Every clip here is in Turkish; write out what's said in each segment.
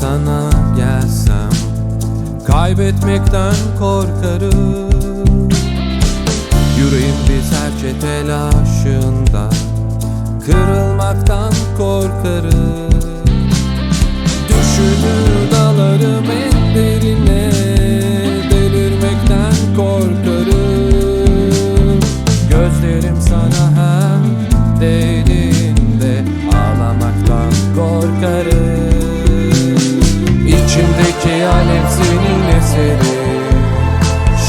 sana gelsem Kaybetmekten korkarım. Yüreğim bizerce telaşında Kırılmaktan korkarım. Düşünür dalarım en derine İçimdeki alev senin eseri.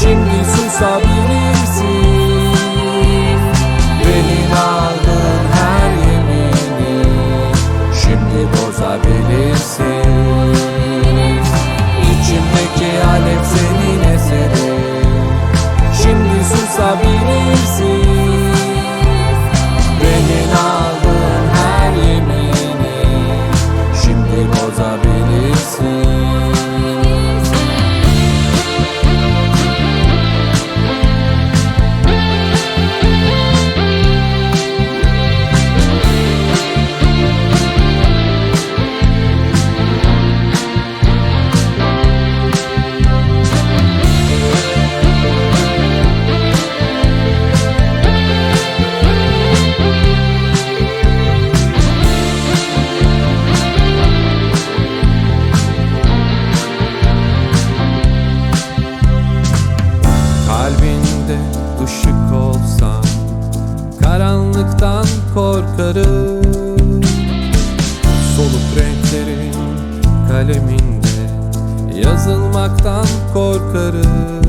Şimdi susabilirsin ışık olsam Karanlıktan korkarım. Soluk renklerin kaleminde Yazılmaktan korkarım.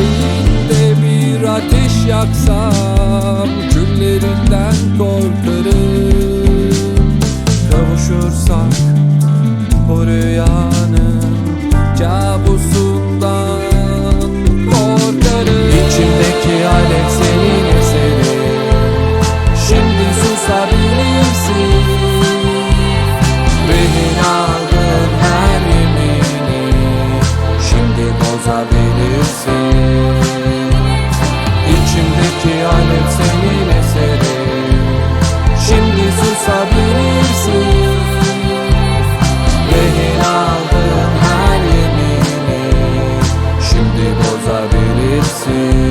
Yüreğinde bir ateş yaksam Küllerinden korkarım. Kavuşursak bu rüya see.